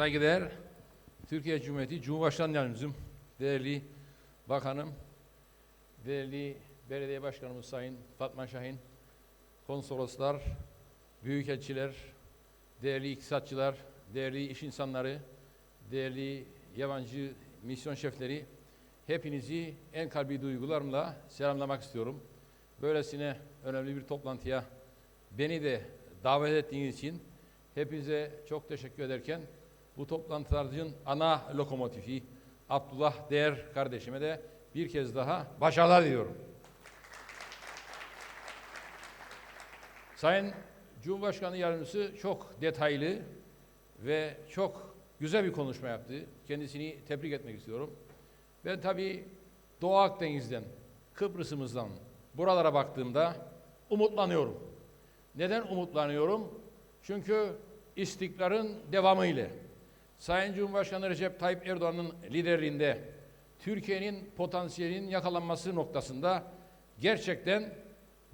Saygıdeğer Türkiye Cumhuriyeti Cumhurbaşkanı Yardımcım, değerli bakanım, değerli belediye başkanımız Sayın Fatma Şahin, konsoloslar, büyükelçiler, değerli iktisatçılar, değerli iş insanları, değerli yabancı misyon şefleri, hepinizi en kalbi duygularımla selamlamak istiyorum. Böylesine önemli bir toplantıya beni de davet ettiğiniz için hepinize çok teşekkür ederken bu toplantıların ana lokomotifi Abdullah Değer kardeşime de bir kez daha başarılar diliyorum. Sayın Cumhurbaşkanı Yardımcısı çok detaylı ve çok güzel bir konuşma yaptı. Kendisini tebrik etmek istiyorum. Ben tabii Doğu Akdeniz'den, Kıbrıs'ımızdan buralara baktığımda umutlanıyorum. Neden umutlanıyorum? Çünkü istikrarın devamı ile Sayın Cumhurbaşkanı Recep Tayyip Erdoğan'ın liderliğinde Türkiye'nin potansiyelinin yakalanması noktasında gerçekten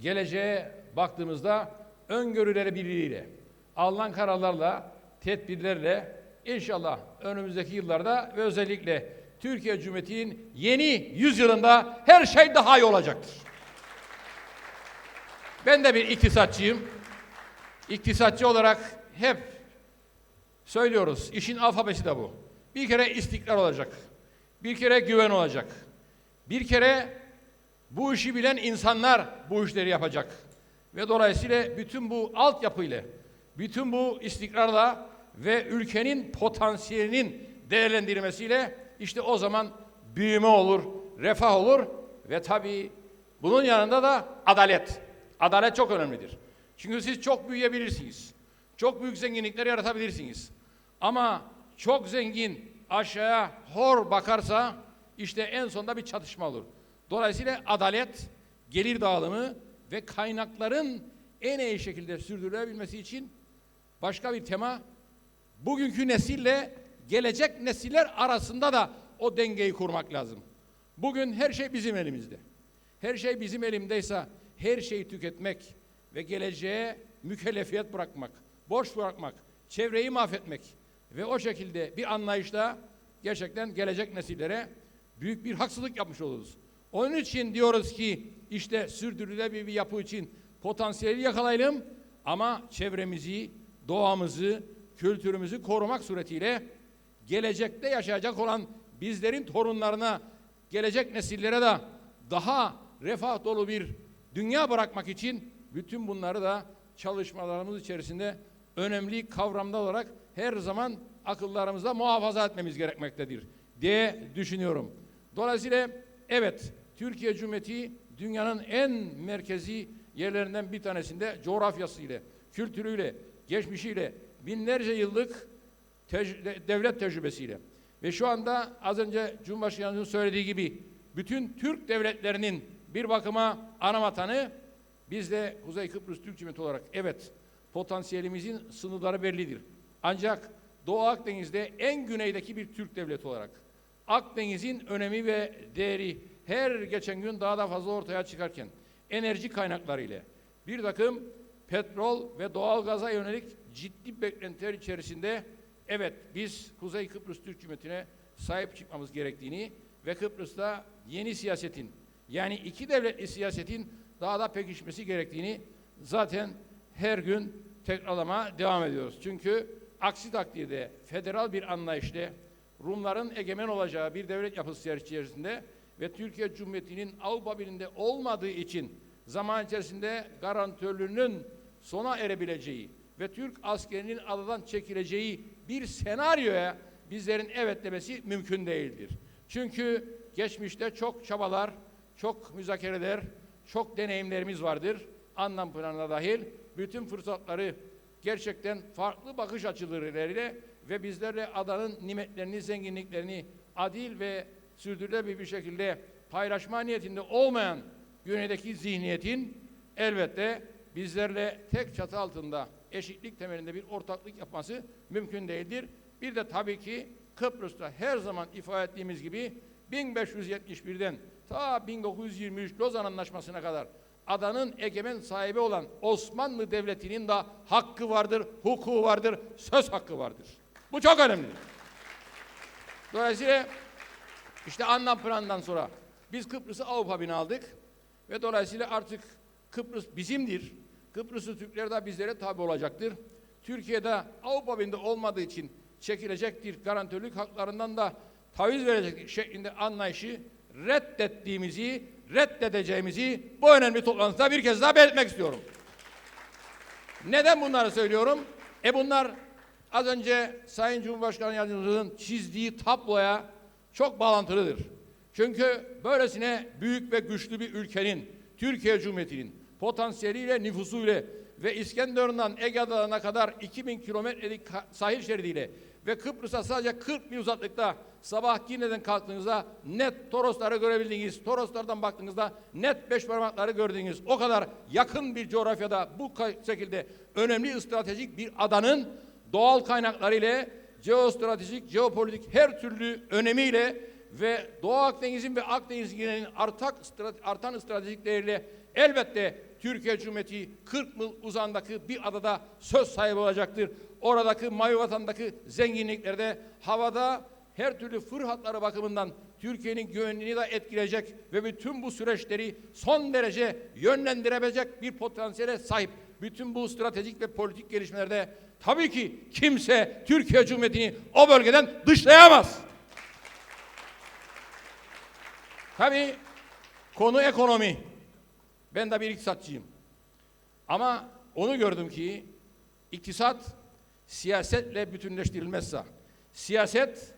geleceğe baktığımızda öngörüleri birliğiyle, alınan kararlarla, tedbirlerle inşallah önümüzdeki yıllarda ve özellikle Türkiye Cumhuriyeti'nin yeni yüzyılında her şey daha iyi olacaktır. Ben de bir iktisatçıyım. İktisatçı olarak hep söylüyoruz. İşin alfabesi de bu. Bir kere istikrar olacak. Bir kere güven olacak. Bir kere bu işi bilen insanlar bu işleri yapacak. Ve dolayısıyla bütün bu altyapıyla, bütün bu istikrarla ve ülkenin potansiyelinin değerlendirilmesiyle işte o zaman büyüme olur, refah olur ve tabii bunun yanında da adalet. Adalet çok önemlidir. Çünkü siz çok büyüyebilirsiniz. Çok büyük zenginlikler yaratabilirsiniz. Ama çok zengin aşağıya hor bakarsa işte en sonunda bir çatışma olur. Dolayısıyla adalet, gelir dağılımı ve kaynakların en iyi şekilde sürdürülebilmesi için başka bir tema bugünkü nesille gelecek nesiller arasında da o dengeyi kurmak lazım. Bugün her şey bizim elimizde. Her şey bizim elimdeyse her şeyi tüketmek ve geleceğe mükellefiyet bırakmak, borç bırakmak, çevreyi mahvetmek ve o şekilde bir anlayışla gerçekten gelecek nesillere büyük bir haksızlık yapmış oluruz. Onun için diyoruz ki işte sürdürülebilir bir yapı için potansiyeli yakalayalım ama çevremizi, doğamızı, kültürümüzü korumak suretiyle gelecekte yaşayacak olan bizlerin torunlarına, gelecek nesillere de daha refah dolu bir dünya bırakmak için bütün bunları da çalışmalarımız içerisinde önemli kavramda olarak her zaman akıllarımızda muhafaza etmemiz gerekmektedir diye düşünüyorum. Dolayısıyla evet Türkiye Cumhuriyeti dünyanın en merkezi yerlerinden bir tanesinde coğrafyasıyla, kültürüyle, geçmişiyle, binlerce yıllık tec- devlet tecrübesiyle ve şu anda az önce Cumhurbaşkanımızın söylediği gibi bütün Türk devletlerinin bir bakıma ana vatanı biz de Kuzey Kıbrıs Türk Cumhuriyeti olarak evet potansiyelimizin sınırları bellidir. Ancak Doğu Akdeniz'de en güneydeki bir Türk devleti olarak Akdeniz'in önemi ve değeri her geçen gün daha da fazla ortaya çıkarken enerji kaynakları ile bir takım petrol ve doğal gaza yönelik ciddi beklentiler içerisinde evet biz Kuzey Kıbrıs Türk Cumhuriyeti'ne sahip çıkmamız gerektiğini ve Kıbrıs'ta yeni siyasetin yani iki devletli siyasetin daha da pekişmesi gerektiğini zaten her gün tekrarlama devam ediyoruz. Çünkü aksi takdirde federal bir anlayışla Rumların egemen olacağı bir devlet yapısı içerisinde ve Türkiye Cumhuriyeti'nin Avrupa Birliği'nde olmadığı için zaman içerisinde garantörlüğünün sona erebileceği ve Türk askerinin adadan çekileceği bir senaryoya bizlerin evet demesi mümkün değildir. Çünkü geçmişte çok çabalar, çok müzakereler, çok deneyimlerimiz vardır. Anlam planına dahil bütün fırsatları gerçekten farklı bakış açılarıyla ve bizlerle adanın nimetlerini, zenginliklerini adil ve sürdürülebilir bir şekilde paylaşma niyetinde olmayan güneydeki zihniyetin elbette bizlerle tek çatı altında eşitlik temelinde bir ortaklık yapması mümkün değildir. Bir de tabii ki Kıbrıs'ta her zaman ifade ettiğimiz gibi 1571'den ta 1923 Lozan Anlaşması'na kadar adanın egemen sahibi olan Osmanlı Devleti'nin de hakkı vardır, hukuku vardır, söz hakkı vardır. Bu çok önemli. Dolayısıyla işte anlam planından sonra biz Kıbrıs'ı Avrupa Birliği'ne aldık ve dolayısıyla artık Kıbrıs bizimdir. Kıbrıslı Türkler de bizlere tabi olacaktır. Türkiye'de Avrupa Birliği'nde olmadığı için çekilecektir. Garantörlük haklarından da taviz verecektir şeklinde anlayışı reddettiğimizi, reddedeceğimizi bu önemli toplantıda bir kez daha belirtmek istiyorum. Neden bunları söylüyorum? E bunlar az önce Sayın Cumhurbaşkanı Yardımcımızın çizdiği tabloya çok bağlantılıdır. Çünkü böylesine büyük ve güçlü bir ülkenin, Türkiye Cumhuriyeti'nin potansiyeliyle, nüfusuyla ve İskenderun'dan Ege Adalarına kadar 2000 kilometrelik sahil şeridiyle ve Kıbrıs'a sadece 40 mil uzaklıkta sabah Gine'den kalktığınızda net Torosları görebildiğiniz, Toroslardan baktığınızda net beş parmakları gördüğünüz o kadar yakın bir coğrafyada bu şekilde önemli stratejik bir adanın doğal kaynakları ile jeostratejik, jeopolitik her türlü önemiyle ve Doğu Akdeniz'in ve Akdeniz'in artak, artan stratejik değeriyle elbette Türkiye Cumhuriyeti 40 mil uzandaki bir adada söz sahibi olacaktır. Oradaki mavi vatandaki zenginliklerde havada her türlü fırhatları bakımından Türkiye'nin güvenliğini de etkileyecek ve bütün bu süreçleri son derece yönlendirebilecek bir potansiyele sahip. Bütün bu stratejik ve politik gelişmelerde tabii ki kimse Türkiye Cumhuriyeti'ni o bölgeden dışlayamaz. Tabii konu ekonomi. Ben de bir iktisatçıyım. Ama onu gördüm ki iktisat siyasetle bütünleştirilmezse, siyaset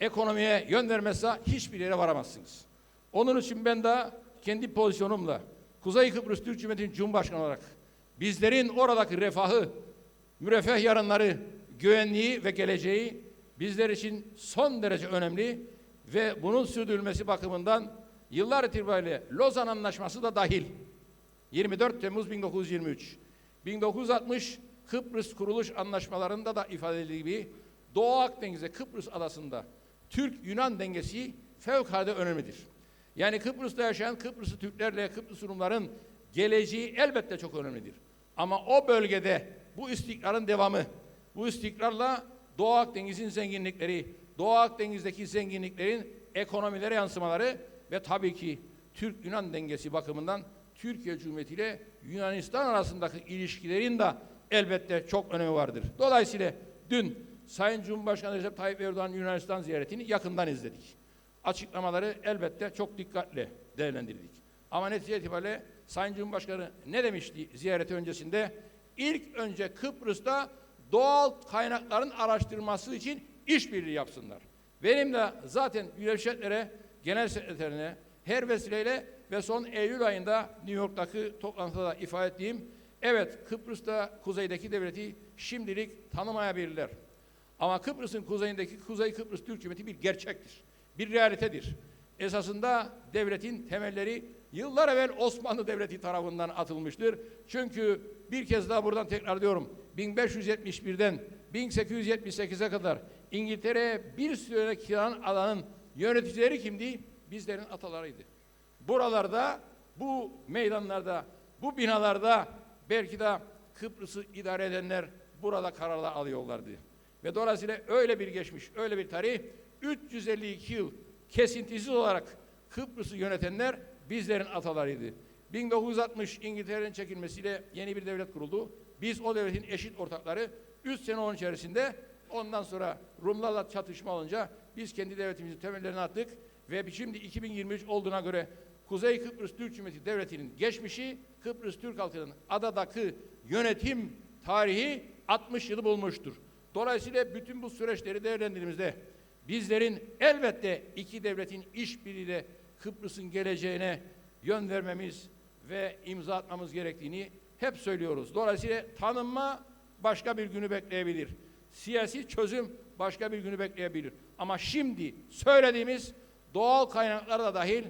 ekonomiye yön vermezse hiçbir yere varamazsınız. Onun için ben de kendi pozisyonumla Kuzey Kıbrıs Türk Cumhuriyeti Cumhurbaşkanı olarak bizlerin oradaki refahı, müreffeh yarınları, güvenliği ve geleceği bizler için son derece önemli ve bunun sürdürülmesi bakımından yıllar itibariyle Lozan Anlaşması da dahil 24 Temmuz 1923 1960 Kıbrıs Kuruluş Anlaşmalarında da ifade edildiği gibi Doğu Akdeniz'de Kıbrıs adasında Türk-Yunan dengesi fevkalade önemlidir. Yani Kıbrıs'ta yaşayan Kıbrıslı Türklerle Kıbrıs Rumların geleceği elbette çok önemlidir. Ama o bölgede bu istikrarın devamı, bu istikrarla Doğu Akdeniz'in zenginlikleri, Doğu Akdeniz'deki zenginliklerin ekonomilere yansımaları ve tabii ki Türk-Yunan dengesi bakımından Türkiye Cumhuriyeti ile Yunanistan arasındaki ilişkilerin de elbette çok önemi vardır. Dolayısıyla dün Sayın Cumhurbaşkanı Recep Tayyip Erdoğan Yunanistan ziyaretini yakından izledik. Açıklamaları elbette çok dikkatle değerlendirdik. Ama netice itibariyle Sayın Cumhurbaşkanı ne demişti ziyareti öncesinde? İlk önce Kıbrıs'ta doğal kaynakların araştırılması için işbirliği yapsınlar. Benim de zaten Milletler'e genel sekreterine her vesileyle ve son Eylül ayında New York'taki toplantıda da ifade ettiğim evet Kıbrıs'ta kuzeydeki devleti şimdilik tanımayabilirler. Ama Kıbrıs'ın kuzeyindeki Kuzey Kıbrıs Türk Cumhuriyeti bir gerçektir. Bir realitedir. Esasında devletin temelleri yıllar evvel Osmanlı Devleti tarafından atılmıştır. Çünkü bir kez daha buradan tekrar diyorum. 1571'den 1878'e kadar İngiltere'ye bir süre kiralan alanın yöneticileri kimdi? Bizlerin atalarıydı. Buralarda, bu meydanlarda, bu binalarda belki de Kıbrıs'ı idare edenler burada kararlar alıyorlardı. Ve dolayısıyla öyle bir geçmiş, öyle bir tarih 352 yıl kesintisiz olarak Kıbrıs'ı yönetenler bizlerin atalarıydı. 1960 İngiltere'nin çekilmesiyle yeni bir devlet kuruldu. Biz o devletin eşit ortakları 3 sene onun içerisinde ondan sonra Rumlarla çatışma olunca biz kendi devletimizin temellerini attık ve şimdi 2023 olduğuna göre Kuzey Kıbrıs Türk Cumhuriyeti Devleti'nin geçmişi Kıbrıs Türk halkının adadaki yönetim tarihi 60 yılı bulmuştur. Dolayısıyla bütün bu süreçleri değerlendirdiğimizde bizlerin elbette iki devletin işbirliğiyle Kıbrıs'ın geleceğine yön vermemiz ve imza atmamız gerektiğini hep söylüyoruz. Dolayısıyla tanınma başka bir günü bekleyebilir. Siyasi çözüm başka bir günü bekleyebilir. Ama şimdi söylediğimiz doğal kaynaklar da dahil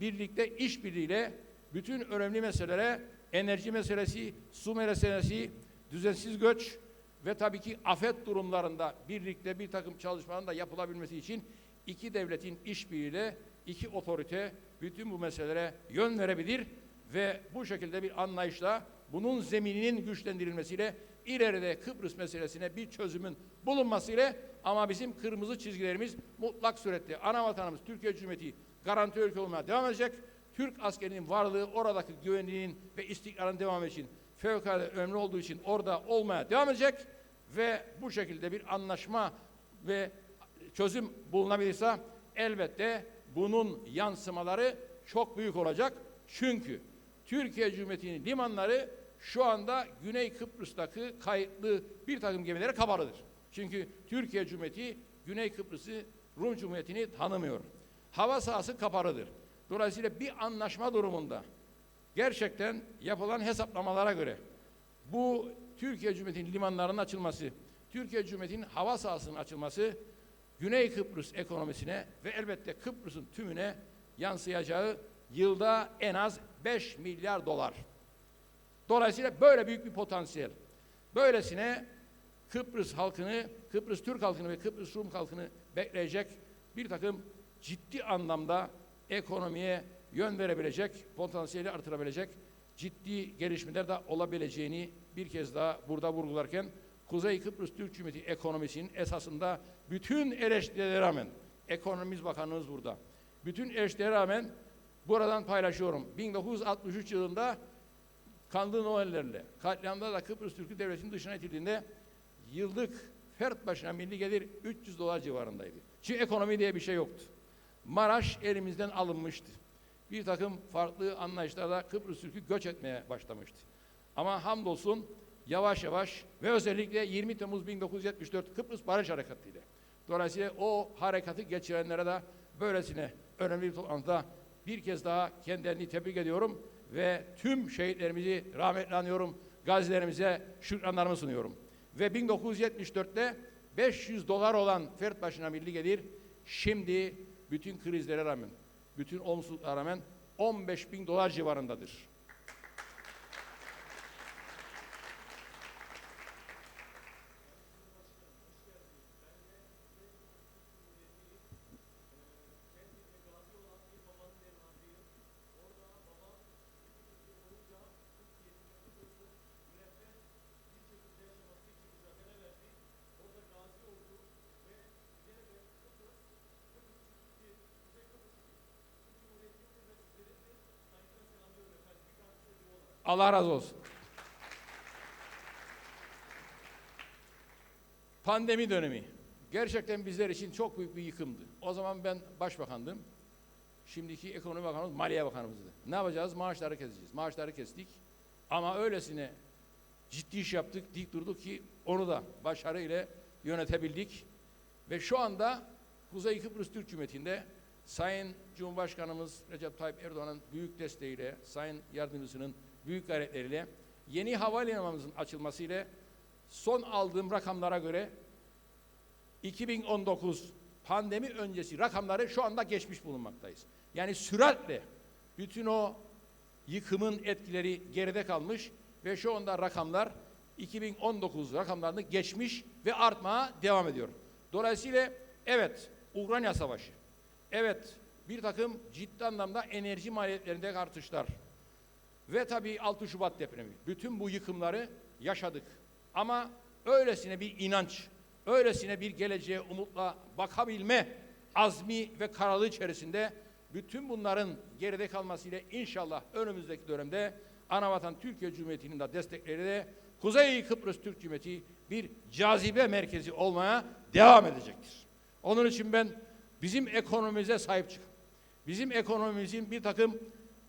birlikte işbirliğiyle bütün önemli meselelere enerji meselesi, su meselesi, düzensiz göç ve tabii ki afet durumlarında birlikte bir takım çalışmaların da yapılabilmesi için iki devletin işbirliğiyle iki otorite bütün bu meselelere yön verebilir ve bu şekilde bir anlayışla bunun zemininin güçlendirilmesiyle ileride Kıbrıs meselesine bir çözümün bulunmasıyla ama bizim kırmızı çizgilerimiz mutlak surette ana vatanımız Türkiye Cumhuriyeti garanti ülke olmaya devam edecek. Türk askerinin varlığı oradaki güvenliğin ve istikrarın devamı için fevkalade önemli olduğu için orada olmaya devam edecek ve bu şekilde bir anlaşma ve çözüm bulunabilirse elbette bunun yansımaları çok büyük olacak. Çünkü Türkiye Cumhuriyeti'nin limanları şu anda Güney Kıbrıs'taki kayıtlı bir takım gemilere kapalıdır. Çünkü Türkiye Cumhuriyeti Güney Kıbrıs'ı Rum Cumhuriyeti'ni tanımıyor. Hava sahası kapalıdır. Dolayısıyla bir anlaşma durumunda gerçekten yapılan hesaplamalara göre bu Türkiye Cumhuriyeti'nin limanlarının açılması, Türkiye Cumhuriyeti'nin hava sahasının açılması Güney Kıbrıs ekonomisine ve elbette Kıbrıs'ın tümüne yansıyacağı yılda en az 5 milyar dolar. Dolayısıyla böyle büyük bir potansiyel. Böylesine Kıbrıs halkını, Kıbrıs Türk halkını ve Kıbrıs Rum halkını bekleyecek bir takım ciddi anlamda ekonomiye yön verebilecek, potansiyeli artırabilecek ciddi gelişmeler de olabileceğini bir kez daha burada vurgularken Kuzey Kıbrıs Türk Cumhuriyeti ekonomisinin esasında bütün eleştirilere rağmen Ekonomimiz Bakanımız burada. Bütün eleştirilere rağmen buradan paylaşıyorum. 1963 yılında kanlı Noellerle, katliamda da Kıbrıs Türk'ü devletinin dışına itildiğinde yıllık fert başına milli gelir 300 dolar civarındaydı. Çünkü ekonomi diye bir şey yoktu. Maraş elimizden alınmıştı. Bir takım farklı anlayışlarla Kıbrıs Türk'ü göç etmeye başlamıştı. Ama hamdolsun yavaş yavaş ve özellikle 20 Temmuz 1974 Kıbrıs Barış Harekatı ile. Dolayısıyla o harekatı geçirenlere de böylesine önemli bir toplantıda bir kez daha kendilerini tebrik ediyorum ve tüm şehitlerimizi rahmetle anıyorum. Gazilerimize şükranlarımı sunuyorum. Ve 1974'te 500 dolar olan fert başına milli gelir şimdi bütün krizlere rağmen, bütün olumsuzluklara rağmen 15 bin dolar civarındadır. Allah razı olsun. Pandemi dönemi gerçekten bizler için çok büyük bir yıkımdı. O zaman ben başbakandım. Şimdiki ekonomi bakanımız maliye bakanımızdı. Ne yapacağız? Maaşları keseceğiz. Maaşları kestik. Ama öylesine ciddi iş yaptık, dik durduk ki onu da başarıyla yönetebildik. Ve şu anda Kuzey Kıbrıs Türk Cumhuriyeti'nde Sayın Cumhurbaşkanımız Recep Tayyip Erdoğan'ın büyük desteğiyle, Sayın Yardımcısının büyük gayretleriyle yeni havalimanımızın açılmasıyla son aldığım rakamlara göre 2019 pandemi öncesi rakamları şu anda geçmiş bulunmaktayız. Yani süratle bütün o yıkımın etkileri geride kalmış ve şu anda rakamlar 2019 rakamlarını geçmiş ve artmaya devam ediyor. Dolayısıyla evet Ukrayna Savaşı, evet bir takım ciddi anlamda enerji maliyetlerinde artışlar, ve tabii 6 Şubat depremi. Bütün bu yıkımları yaşadık. Ama öylesine bir inanç, öylesine bir geleceğe umutla bakabilme azmi ve kararlılığı içerisinde bütün bunların geride kalmasıyla inşallah önümüzdeki dönemde Anavatan Türkiye Cumhuriyeti'nin de destekleriyle Kuzey Kıbrıs Türk Cumhuriyeti bir cazibe merkezi olmaya devam edecektir. Onun için ben bizim ekonomimize sahip çıkın. Bizim ekonomimizin bir takım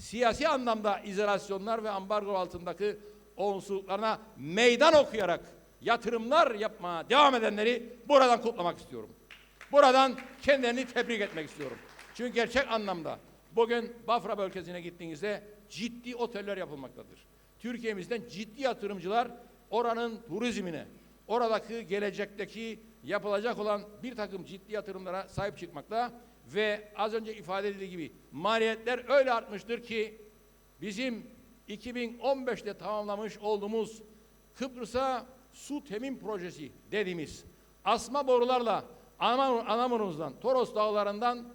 siyasi anlamda izolasyonlar ve ambargo altındaki olumsuzluklarına meydan okuyarak yatırımlar yapmaya devam edenleri buradan kutlamak istiyorum. Buradan kendilerini tebrik etmek istiyorum. Çünkü gerçek anlamda bugün Bafra bölgesine gittiğinizde ciddi oteller yapılmaktadır. Türkiye'mizden ciddi yatırımcılar oranın turizmine, oradaki gelecekteki yapılacak olan bir takım ciddi yatırımlara sahip çıkmakta ve az önce ifade edildiği gibi maliyetler öyle artmıştır ki bizim 2015'te tamamlamış olduğumuz Kıbrıs'a su temin projesi dediğimiz asma borularla Anamur'umuzdan, Toros dağlarından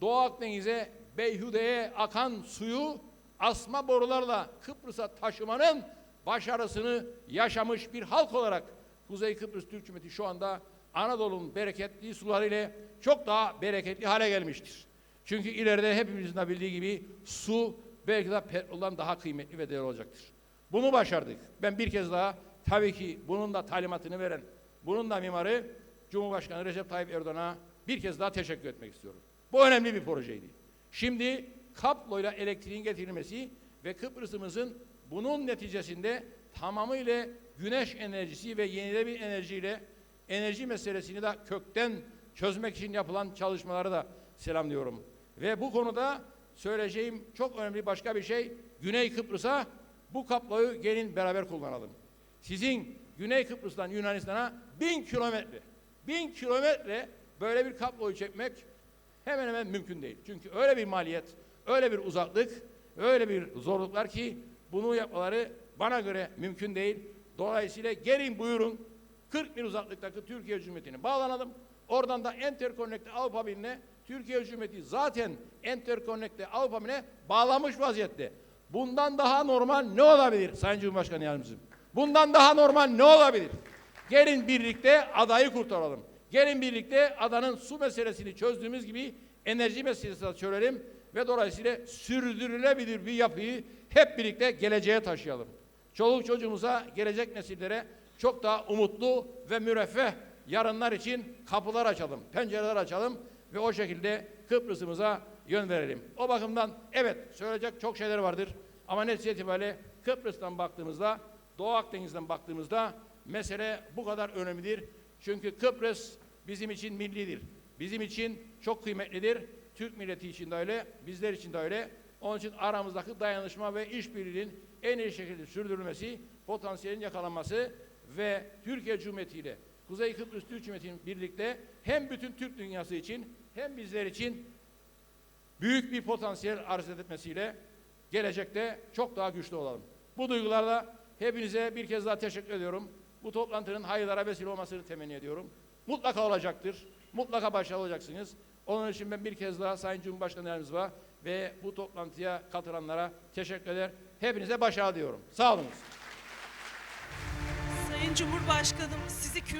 Doğu Akdeniz'e, Beyhude'ye akan suyu asma borularla Kıbrıs'a taşımanın başarısını yaşamış bir halk olarak Kuzey Kıbrıs Türk Cumhuriyeti şu anda Anadolu'nun bereketli sularıyla çok daha bereketli hale gelmiştir. Çünkü ileride hepimizin de bildiği gibi su belki de petrolden daha kıymetli ve değerli olacaktır. Bunu başardık. Ben bir kez daha tabii ki bunun da talimatını veren, bunun da mimarı Cumhurbaşkanı Recep Tayyip Erdoğan'a bir kez daha teşekkür etmek istiyorum. Bu önemli bir projeydi. Şimdi kabloyla elektriğin getirilmesi ve Kıbrıs'ımızın bunun neticesinde tamamıyla güneş enerjisi ve yenilenebilir enerjiyle enerji meselesini de kökten çözmek için yapılan çalışmaları da selamlıyorum. Ve bu konuda söyleyeceğim çok önemli başka bir şey Güney Kıbrıs'a bu kabloyu gelin beraber kullanalım. Sizin Güney Kıbrıs'tan Yunanistan'a bin kilometre, bin kilometre böyle bir kabloyu çekmek hemen hemen mümkün değil. Çünkü öyle bir maliyet, öyle bir uzaklık, öyle bir zorluklar ki bunu yapmaları bana göre mümkün değil. Dolayısıyla gelin buyurun 40 mil uzaklıktaki Türkiye Cumhuriyeti'ne bağlanalım. Oradan da Interconnect'e Avrupa Birliği'ne Türkiye Cumhuriyeti zaten Interconnect'e Avrupa Birliği'ne bağlamış vaziyette. Bundan daha normal ne olabilir Sayın Cumhurbaşkanı Yardımcım? Bundan daha normal ne olabilir? Gelin birlikte adayı kurtaralım. Gelin birlikte adanın su meselesini çözdüğümüz gibi enerji meselesini çözelim ve dolayısıyla sürdürülebilir bir yapıyı hep birlikte geleceğe taşıyalım. Çoluk çocuğumuza, gelecek nesillere çok daha umutlu ve müreffeh yarınlar için kapılar açalım, pencereler açalım ve o şekilde Kıbrıs'ımıza yön verelim. O bakımdan evet söyleyecek çok şeyler vardır ama netice itibariyle Kıbrıs'tan baktığımızda, Doğu Akdeniz'den baktığımızda mesele bu kadar önemlidir. Çünkü Kıbrıs bizim için millidir. Bizim için çok kıymetlidir. Türk milleti için de öyle, bizler için de öyle. Onun için aramızdaki dayanışma ve işbirliğinin en iyi şekilde sürdürülmesi, potansiyelin yakalanması ve Türkiye Cumhuriyeti ile Kuzey Kıbrıs Türk Cumhuriyeti'nin birlikte hem bütün Türk dünyası için hem bizler için büyük bir potansiyel arz etmesiyle gelecekte çok daha güçlü olalım. Bu duygularla hepinize bir kez daha teşekkür ediyorum. Bu toplantının hayırlara vesile olmasını temenni ediyorum. Mutlaka olacaktır. Mutlaka başarılı olacaksınız. Onun için ben bir kez daha Sayın Cumhurbaşkanı Yardımcımıza ve bu toplantıya katılanlara teşekkür eder. Hepinize başarı diyorum. Sağ olun. Sayın Cumhurbaşkanım sizi kürsüye